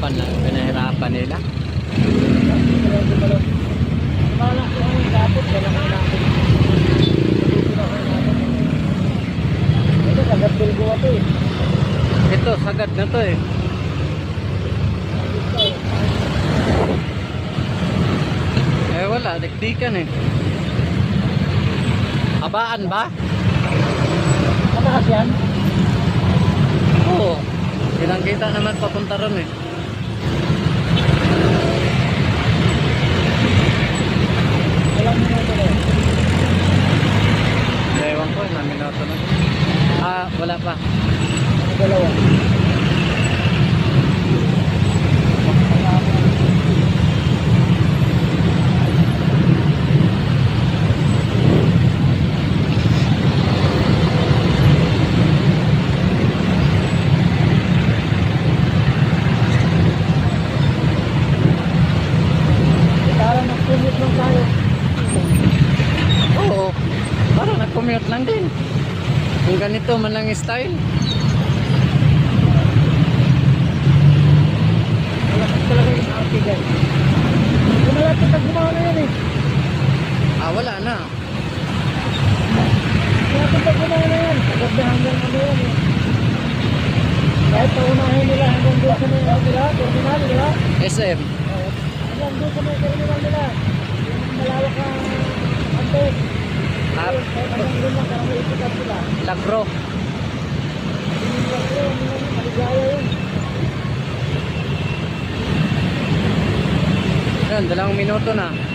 Pinahirapan lang. Pinahirapan nila. Ito sagad bilgo ito eh. Ito sagad na to eh. Eh wala, dikdikan eh. Abaan ba? Mataas yan? Oo. Ilang kita naman papunta ron eh. Minuto na. Ah, wala pa. Dalawa. Lang tayo. Oo. Parang nag-commute lang din. Kung ganito man lang style. Malapit talaga yung malapit ang gumawa na yan eh. Ah, wala na. Malapit ang gumawa na yan. Sagad na hanggang ano yan eh. Kahit paunahin nila hanggang doon sa may nila, terminal nila. SM. Hanggang doon sa may terminal nila. Malawak ang ante. Ah, hanggang doon lang, parang may ipitan sila. Lagro. Yung lagro, yun, yun, maligaya yun. Yan, dalawang minuto na.